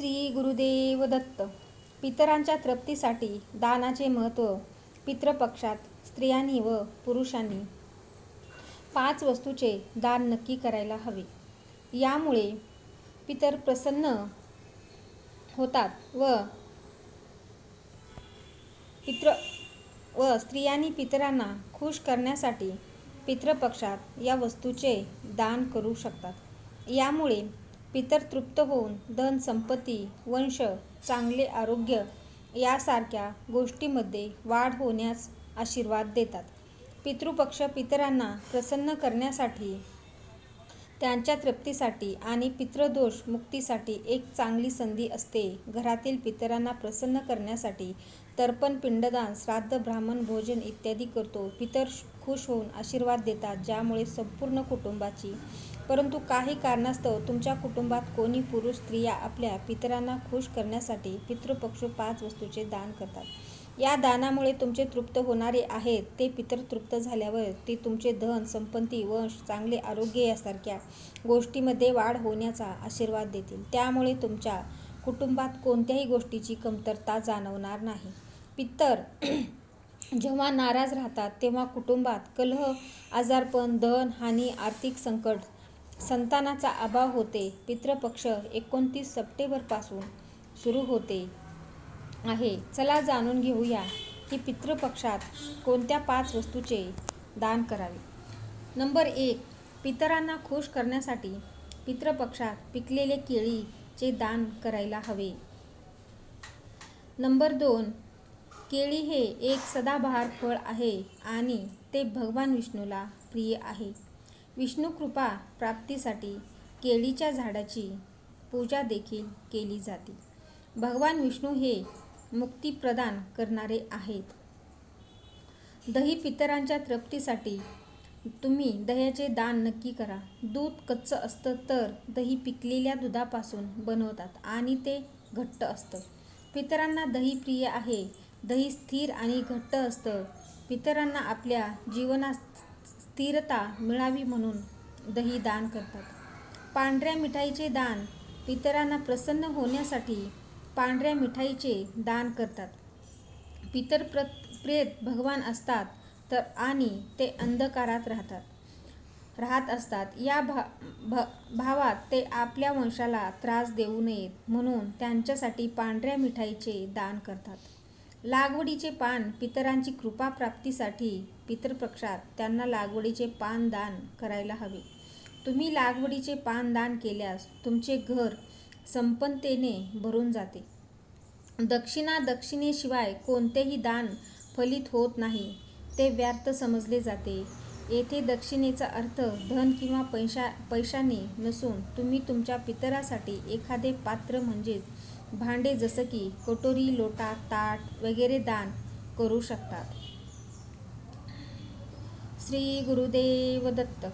श्री गुरुदेव दत्त पितरांच्या तृप्तीसाठी दानाचे महत्त्व पितृपक्षात स्त्रियांनी व पुरुषांनी. पाच वस्तूचे दान नक्की करायला हवे. यामुळे पितर प्रसन्न होतात व पितृ व स्त्रियांनी पितरांना खुश करण्यासाठी पितृपक्षात या वस्तूचे दान करू शकतात. यामुळे पितर तृप्त होऊन धन संपत्ती वंश चांगले आरोग्य यासारख्या गोष्टींमध्ये वाढ होण्यास आशीर्वाद देतात. पितृपक्ष पितरांना प्रसन्न करण्यासाठी त्यांच्या तृप्तीसाठी आणि पितृदोष मुक्तीसाठी एक चांगली संधी असते. घरातील पितरांना प्रसन्न करण्यासाठी तर्पण पिंडदान श्राद्ध ब्राह्मण भोजन इत्यादी करतो. पितर खुश होऊन आशीर्वाद देतात ज्यामुळे संपूर्ण कुटुंबाची परंतु काही कारणास्तव तुमच्या कुटुंबात कोणी पुरुष स्त्रिया आपल्या पितरांना खुश करण्यासाठी पितृपक्ष पाच वस्तूचे दान करतात. या दानामुळे तुमचे तृप्त होणारे आहेत ते पितर तृप्त झाल्यावर ते तुमचे धन संपत्ती वंश चांगले आरोग्य यासारख्या गोष्टीमध्ये वाढ होण्याचा आशीर्वाद देतील. त्यामुळे तुमच्या कुटुंबात कोणत्याही गोष्टीची कमतरता जाणवणार नाही. पितर जेव्हा नाराज राहतात तेव्हा कुटुंबात कलह आजारपण धन हानी आर्थिक संकट संतानाचा अभाव होते. पितृपक्ष एकोणतीस सप्टेंबरपासून सुरू होते. आहे. चला जाणून घेऊया की पितृपक्षात कोणत्या पाच वस्तूचे दान करावे. नंबर एक पितरांना खुश करण्यासाठी पितृपक्षात पिकलेले केळीचे दान करायला हवे. नंबर दोन केळी हे एक सदाबहार फळ आहे आणि ते भगवान विष्णूला प्रिय आहे. विष्णू कृपा प्राप्तीसाठी केळीच्या झाडाची पूजा देखील केली जाते. भगवान विष्णू हे मुक्ती प्रदान करणारे आहेत. दही पितरांच्या तृप्तीसाठी तुम्ही दह्याचे दान नक्की करा. दूध कच्चं असतं तर दही पिकलेल्या दुधापासून बनवतात आणि ते घट्ट असतं. पितरांना दही प्रिय आहे. दही स्थिर आणि घट्ट असतं. पितरांना आपल्या जीवनात स्थिरता मिळावी म्हणून दही दान करतात. पांढऱ्या मिठाईचे दान पितरांना प्रसन्न होण्यासाठी पांढऱ्या मिठाईचे दान करतात. पितर प्र प्रेत भगवान असतात तर आणि ते अंधकारात राहतात. राहत असतात. या भा भ भावात ते आपल्या वंशाला त्रास देऊ नयेत म्हणून त्यांच्यासाठी पांढऱ्या मिठाईचे दान करतात. लागवडीचे पान पितरांची कृपा प्राप्तीसाठी पितृपक्षात त्यांना लागवडीचे पान दान करायला हवे. तुम्ही लागवडीचे पान दान केल्यास तुमचे घर संपन्नतेने भरून जाते. दक्षिणा दक्षिणेशिवाय कोणतेही दान फलित होत नाही ते व्यर्थ समजले जाते. येथे दक्षिणेचा अर्थ धन किंवा पैशा पैशाने नसून तुम्ही तुमच्या पितरासाठी एखादे पात्र म्हणजेच भांडे जसं की कटोरी लोटा ताट वगैरे दान करू शकतात. श्री गुरुदेव दत्त